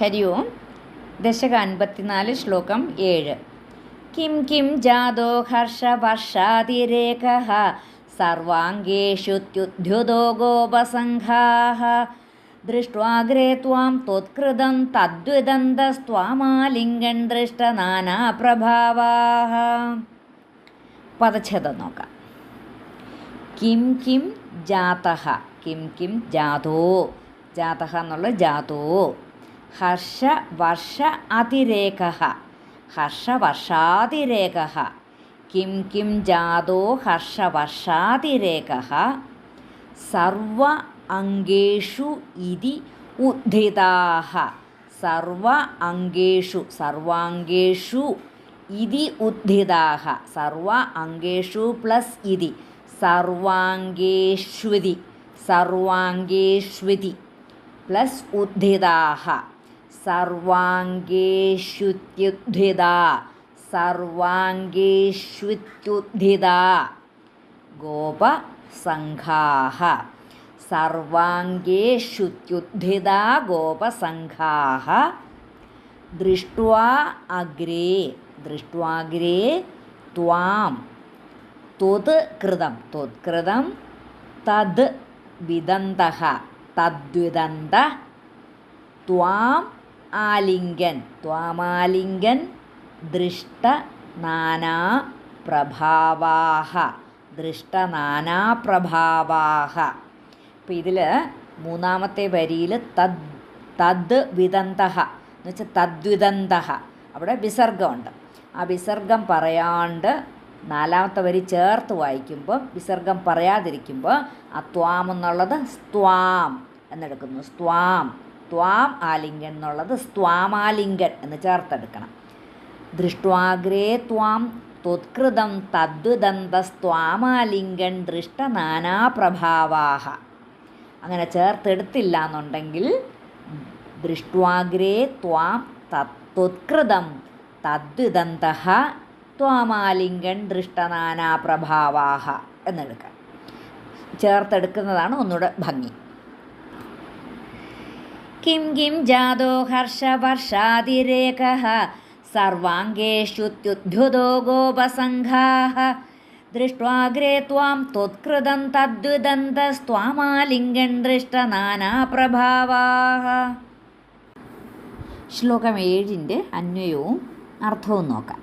ഹരി ഓം. ദശക അൻപത്തിനാല് ശ്ലോകം ഏഴ്. കിം കിം ജാതോ ഹർഷവർഷാതിരേക സർവാംഗേഷുത്യുദ്ധ്യുതോ ഗോപസംഘാഹ. ദൃഷ്ട്വാഗ്രേ ത്വാം ത്വത്കൃതം തദ്വിദന്തസ്ത്വാമാലിംഗൻ ദൃഷ്ടനാനാപ്രഭാവാः പദച്ഛേദം നോക്കാം. കിം കിം ജാതഹ കിം കിം ജാതോ. ജാതഹ എന്നുള്ള ജാതോ. ഹർഷ വർഷ അതിരേക ഹർഷവർഷാതിരേക കിം കിം ജാതോ ഹർഷവർഷാതിരേക സർവ അംഗേഷു ഇതി ഉദ്ധിതാഹ. സർവ അംഗേഷു സർവാംഗേഷു ഇതി ഉദ്ധിതാഹ. സർവ അംഗേഷു പ്ലസ് ഇതി. സർവാംഗേഷ്വതി. സർവാംഗേഷ്വതി പ്ലസ് ഉദ്ധിതാः സർവാംഗേഷ്യുത്യുദ്ധിത സർവാംഗേഷ്യുത്യുദ്ധിത ഗോപസംഘാഹ സർവാംഗേഷുത്യുദ്ധിത ഗോപസംഘാഹ. ദൃഷ്ട്വാ അഗ്രേ ദൃഷ്ട്വാഗ്രേ ത്വാം. ത്വത് കൃതം ത്വത്കൃതം തദ് വിദന്തഃ തദ്വിദന്ത ത്വാം ആലിംഗൻ. ത്വാമാലിംഗൻ ദൃഷ്ട നാനാ പ്രഭാവാഹ. ദൃഷ്ട നാനാ പ്രഭാവാഹ. അപ്പം ഇതിൽ മൂന്നാമത്തെ വരിയിൽ തദ് തദ് വിദന്ത എന്ന് വെച്ചാൽ തദ്വിദന്ത അവിടെ വിസർഗമുണ്ട്. ആ വിസർഗം പറയാണ്ട് നാലാമത്തെ വരി ചേർത്ത് വായിക്കുമ്പോൾ വിസർഗം പറയാതിരിക്കുമ്പോൾ ആ ത്വാം എന്നുള്ളത് സ്ത്വാം എന്നെടുക്കുന്നു. സ്ത്വാം. ത്വാം ആലിംഗൻ എന്നുള്ളത് സ്ത്വാമാലിംഗൻ എന്ന് ചേർത്തെടുക്കണം. ദൃഷ്ട്വാഗ്രേ ത്വാം ത്വത്കൃതം തദ്വിദന്തസ്ത്വാമാലിംഗൻ ദൃഷ്ട നാനാപ്രഭാവാഹ അങ്ങനെ ചേർത്തെടുത്തില്ല എന്നുണ്ടെങ്കിൽ ദൃഷ്ട്വാഗ്രേ ത്വാം തത്ത്വത്കൃതം തദ്വിദന്ത ത്വാമാലിംഗൻ ദൃഷ്ടനാനാപ്രഭാവാഹ എന്നെടുക്കാം. ചേർത്തെടുക്കുന്നതാണ് ഒന്നുകൂടെ ഭംഗി. കിം കിം ജാതോ ഹർഷവർഷാതിരേക സർവാംഗേഷ്യുത്യുദ്ധ്യുതോ ഗോപസംഘാः ദൃഷ്ട്വാഗ്രേ ത്വാം ത്വത്കൃതം തദ്വിദന്തസ്ത്വാമാലിംഗൻ ദൃഷ്ടനാനാപ്രഭാവാः ശ്ലോകം ഏഴിന്റെ അന്വയവും അർത്ഥവും നോക്കാം.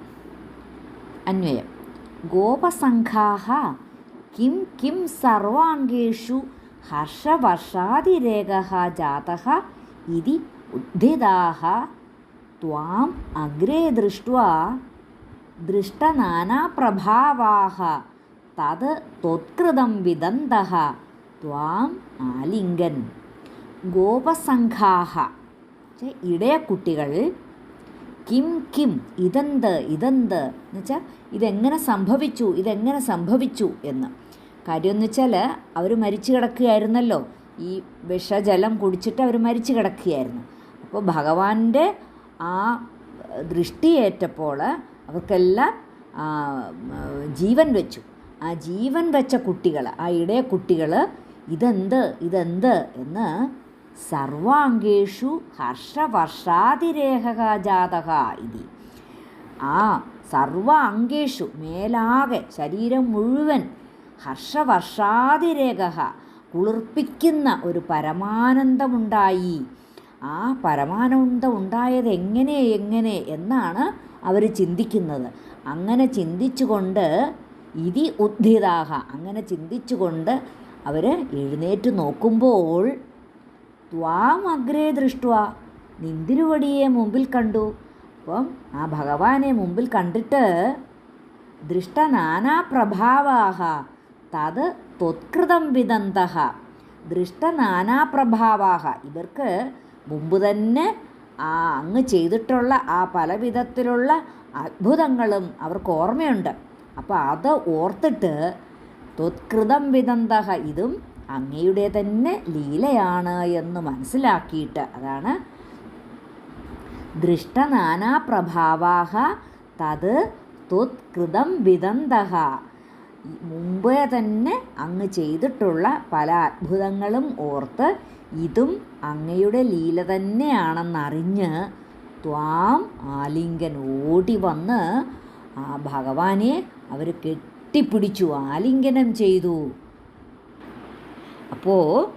അന്വയം. ഗോപസംഘാഹ കിം കിം സർവാംഗേഷു ഹർഷവർഷാതിരേകः ജാതः ഇതി ഉദ്ധിതാः ത്വാം അഗ്രേ ദൃഷ്ട്വാ ദൃഷ്ടനാനാപ്രഭാവാः തത് ത്വത്കൃതം വിദന്തः ത്വാം ആലിംഗൻ ഗോപസംഘാः ഇടയക്കുട്ടികൾ കിം കിം ഇതെന്ത് ഇതെന്ത് എന്ന് വെച്ചാൽ ഇതെങ്ങനെ സംഭവിച്ചു ഇതെങ്ങനെ സംഭവിച്ചു എന്ന്। കാര്യം എന്ന് വെച്ചാൽ അവർ മരിച്ചു കിടക്കുകയായിരുന്നല്ലോ। ഈ വിഷജലം കുടിച്ചിട്ട് അവർ മരിച്ചു കിടക്കുകയായിരുന്നു. അപ്പോൾ ഭഗവാന്റെ ആ ദൃഷ്ടിയേറ്റപ്പോൾ അവർക്കെല്ലാം ജീവൻ വെച്ചു. ആ ജീവൻ വെച്ച കുട്ടികൾ ആ ഇടയ കുട്ടികൾ ഇതെന്ത് ഇതെന്ത് എന്ന് സർവാംഗേഷു ഹർഷവർഷാതിരേഖ ജാതക ഇതി. ആ സർവ അംഗേഷു മേലാകെ ശരീരം മുഴുവൻ ഹർഷവർഷാതിരേഖ കുളിർപ്പിക്കുന്ന ഒരു പരമാനന്ദമുണ്ടായി. ആ പരമാനന്ദം ഉണ്ടായത് എങ്ങനെ എങ്ങനെ എന്നാണ് അവർ ചിന്തിക്കുന്നത്. അങ്ങനെ ചിന്തിച്ചുകൊണ്ട് ഇതി ഉദ്ധിതാഹ. അങ്ങനെ ചിന്തിച്ചുകൊണ്ട് അവർ എഴുന്നേറ്റ് നോക്കുമ്പോൾ ത്വാം അഗ്രേ ദൃഷ്ടുവ. നിന്തിരുവടിയെ മുമ്പിൽ കണ്ടു. അപ്പം ആ ഭഗവാനെ മുമ്പിൽ കണ്ടിട്ട് ദൃഷ്ടനാനാപ്രഭാവാഹ. തത് ത്വത്കൃതം വിദന്ത ദൃഷ്ട നാനാപ്രഭാവാഹ ഇവർക്ക് മുമ്പ് തന്നെ ആ അങ്ങ് ചെയ്തിട്ടുള്ള ആ പല വിധത്തിലുള്ള അത്ഭുതങ്ങളും അവർക്ക് ഓർമ്മയുണ്ട്. അപ്പോൾ അത് ഓർത്തിട്ട് ത്വത്കൃതം വിദന്ത ഇതും അങ്ങയുടെ തന്നെ ലീലയാണ് എന്ന് മനസ്സിലാക്കിയിട്ട് അതാണ് ദൃഷ്ടനാനാപ്രഭാവാഹ തത് ത്വത്കൃതം വിദന്തഃ മുമ്പേ തന്നെ അങ്ങ് ചെയ്തിട്ടുള്ള പല അത്ഭുതങ്ങളും ഓർത്ത് ഇതും അങ്ങയുടെ ലീല തന്നെയാണെന്നറിഞ്ഞ് ത്വാം ആലിംഗൻ ഓടി വന്ന് ആ ഭഗവാനെ അവർ കെട്ടിപ്പിടിച്ചു ആലിംഗനം ചെയ്തു. അപ്പോൾ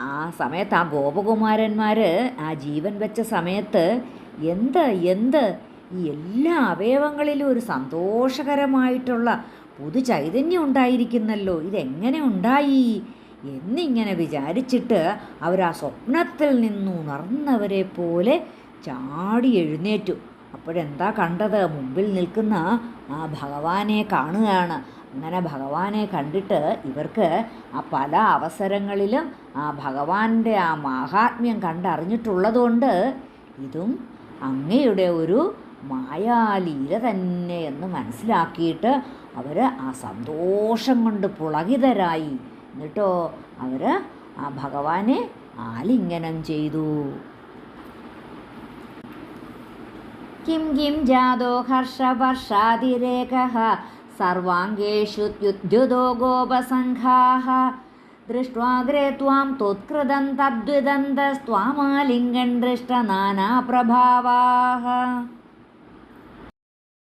ആ സമയത്ത് ആ ഗോപകുമാരന്മാർ ആ ജീവൻ വെച്ച സമയത്ത് എന്ത് എന്ത്? ഈ എല്ലാ അവയവങ്ങളിലും ഒരു സന്തോഷകരമായിട്ടുള്ള പുതു ചൈതന്യം ഉണ്ടായിരിക്കുന്നല്ലോ. ഇതെങ്ങനെ ഉണ്ടായി? എന്നിങ്ങനെ വിചാരിച്ചിട്ട് അവർ ആ സ്വപ്നത്തിൽ നിന്നുണർന്നവരെ പോലെ ചാടി എഴുന്നേറ്റു. അപ്പോഴെന്താ കണ്ടത്? മുമ്പിൽ നിൽക്കുന്ന ആ ഭഗവാനെ കാണുകയാണ്. അങ്ങനെ ഭഗവാനെ കണ്ടിട്ട് ഇവർക്ക് ആ പല അവസരങ്ങളിലും ആ ഭഗവാന്റെ ആ മാഹാത്മ്യം കണ്ടറിഞ്ഞിട്ടുള്ളതുകൊണ്ട് ഇതും അങ്ങയുടെ ഒരു മായാലീല തന്നെ എന്ന് മനസ്സിലാക്കിയിട്ട് അവർ ആ സന്തോഷം കൊണ്ട് പുളകിതരായി. എന്നിട്ടോ അവർ ആ ഭഗവാനെ ആലിംഗനം ചെയ്തു. കിം കിം ജാതോ ഹർഷവർഷാതിരേകः സർവാംഗേഷു ദ്യുതോ ഗോപസംഘാः ദൃഷ്ട്വാഗ്രേ ത്വാം ത്വത്കൃതം തദ്വിദന്തസ്ത്വാമാലിംഗൻ ദൃഷ്ട നാനാപ്രഭാവാः